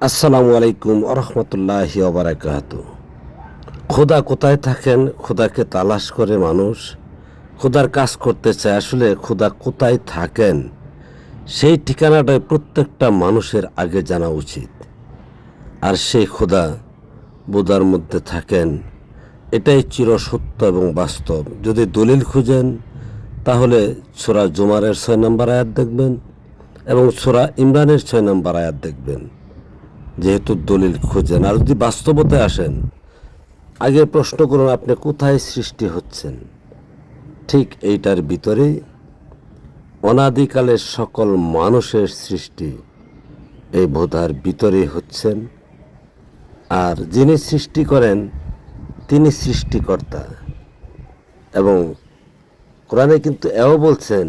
আসসালামু আলাইকুম আরহামতুল্লাহ বারাকাত খোদা কোথায় থাকেন? খোদাকে তালাশ করে মানুষ। খোদার কাজ করতে চায়। আসলে খোদা কোথায় থাকেন? সেই ঠিকানাটাই প্রত্যেকটা মানুষের আগে জানা উচিত। আর সেই খোদা বোদার মধ্যে থাকেন। এটাই চিরসত্য এবং বাস্তব। যদি দলিল খুঁজেন, তাহলে ছোরা জুমারের ছয় নম্বর আয়াত দেখবেন এবং ছোরা ইমরানের ছয় নম্বর আয়াত দেখবেন। যেহেতু দলিল খুঁজেন আর যদি বাস্তবতায় আসেন, আগে প্রশ্ন করুন আপনি কোথায় সৃষ্টি হচ্ছেন। ঠিক এইটার ভিতরেই অনাদিকালের সকল মানুষের সৃষ্টি এই বোধার ভিতরেই হচ্ছেন। আর যিনি সৃষ্টি করেন, তিনি সৃষ্টিকর্তা। এবং কোরআনে কিন্তু এও বলছেন,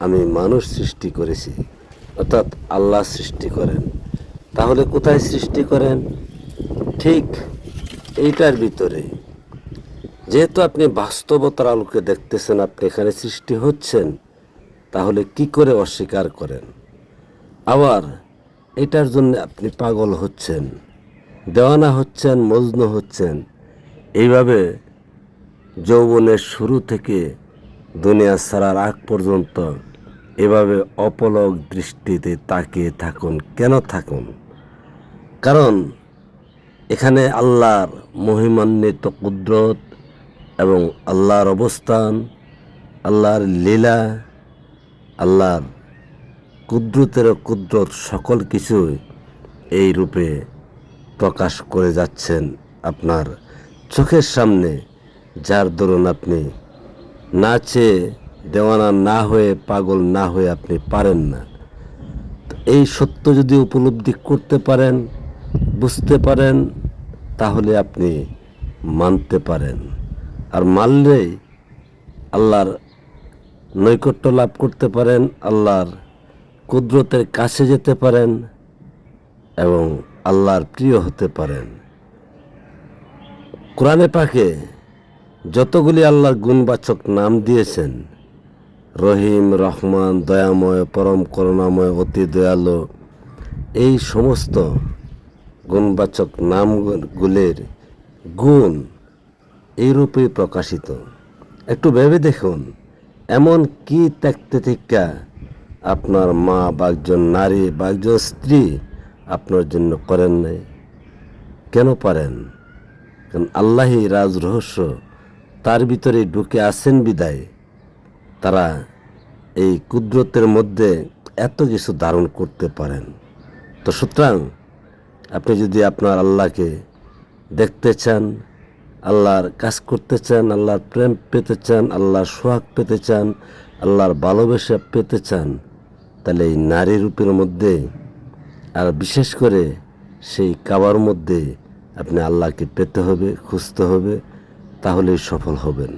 আমি মানুষ সৃষ্টি করেছি, অর্থাৎ আল্লাহ সৃষ্টি করেন। তাহলে কোথায় সৃষ্টি করেন? ঠিক এইটার ভিতরে। যেহেতু আপনি বাস্তবতার আলোকে দেখতেছেন, আপনি এখানে সৃষ্টি হচ্ছেন, তাহলে কি করে অস্বীকার করেন? আবার এটার জন্য আপনি পাগল হচ্ছেন, দেওয়ানা হচ্ছেন, মজনু হচ্ছেন। এইভাবে যৌবনের শুরু থেকে দুনিয়া ছাড়ার আগ পর্যন্ত এভাবে অপলক দৃষ্টিতে তাকিয়ে থাকুন। কেন থাকুন? কারণ এখানে আল্লাহর মহিমান্বিত কুদরত এবং আল্লাহর অবস্থান, আল্লাহর লীলা, আল্লাহর কুদরতের কুদরত সকল কিছুই এই রূপে প্রকাশ করে যাচ্ছেন আপনার চোখের সামনে, যার দরুন আপনি না চেয়ে দেওয়ানা না হয়ে, পাগল না হয়ে আপনি পারেন না। এই সত্য যদি উপলব্ধি করতে পারেন বুঝতে পারেন, তাহলে আপনি মানতে পারেন। আর মানলেই আল্লাহর নৈকট্য লাভ করতে পারেন, আল্লাহর কুদরতের কাছে যেতে পারেন এবং আল্লাহর প্রিয় হতে পারেন। কোরআনে পাকে যতগুলি আল্লাহর গুণবাচক নাম দিয়েছেন, রহিম, রহমান, দয়াময়, পরম করুণাময়, অতি দয়ালু, এই সমস্ত গুণবাচক নামগুলির গুণ এই রূপেই প্রকাশিত। একটু ভেবে দেখুন, এমন কি ত্যাগতে থেকে আপনার মা বা একজন নারী বা একজন স্ত্রী আপনার জন্য করেন নাই? কেন পারেন? কারণ আল্লাহই রাজ রহস্য, তার ভিতরে ঢুকে আসেন বিদায়। তারা এই কুদরতের মধ্যে এত কিছু ধারণ করতে পারেন। তো সুতরাং আপনি যদি আপনার আল্লাহকে দেখতে চান, আল্লাহর কাজ করতে চান, আল্লাহর প্রেম পেতে চান, আল্লাহর সোহাগ পেতে চান, আল্লাহর ভালোবাসা পেতে চান, তাহলে এই নারী রূপের মধ্যে আর বিশেষ করে সেই কাবার মধ্যে আপনি আল্লাহকে পেতে হবে, খুঁজতে হবে, তাহলেই সফল হবেন।